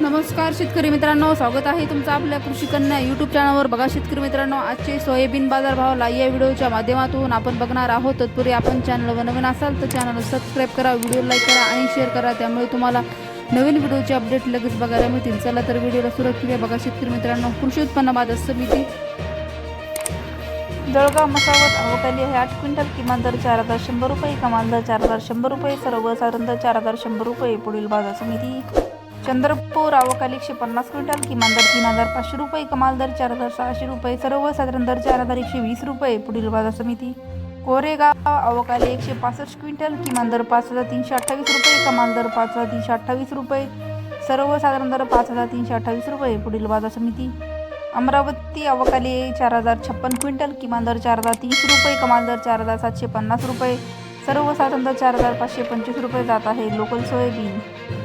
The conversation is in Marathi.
नमस्कार शेतकरी मित्रांनो स्वागत आहे तुमचं आपल्या कृषी कन्या यूट्यूब चॅनलवर बघा शेतकरी मित्रांनो आजचे सोयाबीन बाजार भाव या व्हिडिओच्या माध्यमातून आपण बघणार आहोत. तत्पूर्वी आपण चॅनलवर नवीन असाल तर चॅनल सबस्क्राईब करा व्हिडिओ लाईक करा आणि शेअर करा. त्यामुळे तुम्हाला नवीन व्हिडिओचे अपडेट लगेच बघायला मिळतील. चला तर व्हिडिओला सुरुवात केली बघा शेतकरी मित्रांनो कृषी उत्पन्न बाजार समिती. जळगाव मसावत अवकाली आहे. आठ क्विंटल किमान दर चार हजार शंभर रुपये कमाल दर चार हजार शंभर रुपये सर्वसाधारण दर चार हजार शंभर रुपये. पुढील बाजार समिती. चंद्रपूर अवकाली एकशे पन्नास क्विंटल किमान दर तीन हजार पाचशे रुपये कमाल दर चार हजार सहाशे रुपये सर्वसाधारण दर चार हजार एकशे वीस रुपये पुढील बाजार समिती. कोरेगाव अवकाली एकशे पासष्ट क्विंटल किमान दर पाच हजार तीनशे अठ्ठावीस रुपये कमाल दर पाच हजार तीनशे अठ्ठावीस रुपये सर्वसाधारण दर पाच हजार तीनशे अठ्ठावीस रुपये पुढील बाजार समिती. अमरावती अवकाली चार हजार छप्पन क्विंटल किमान दर चार हजार तीनशे रुपये कमाल दर चार हजार सातशे पन्नास रुपये सर्वसाधारण दर चार हजार पाचशे पंचवीस रुपये जात आहे लोकल सोयाबीन.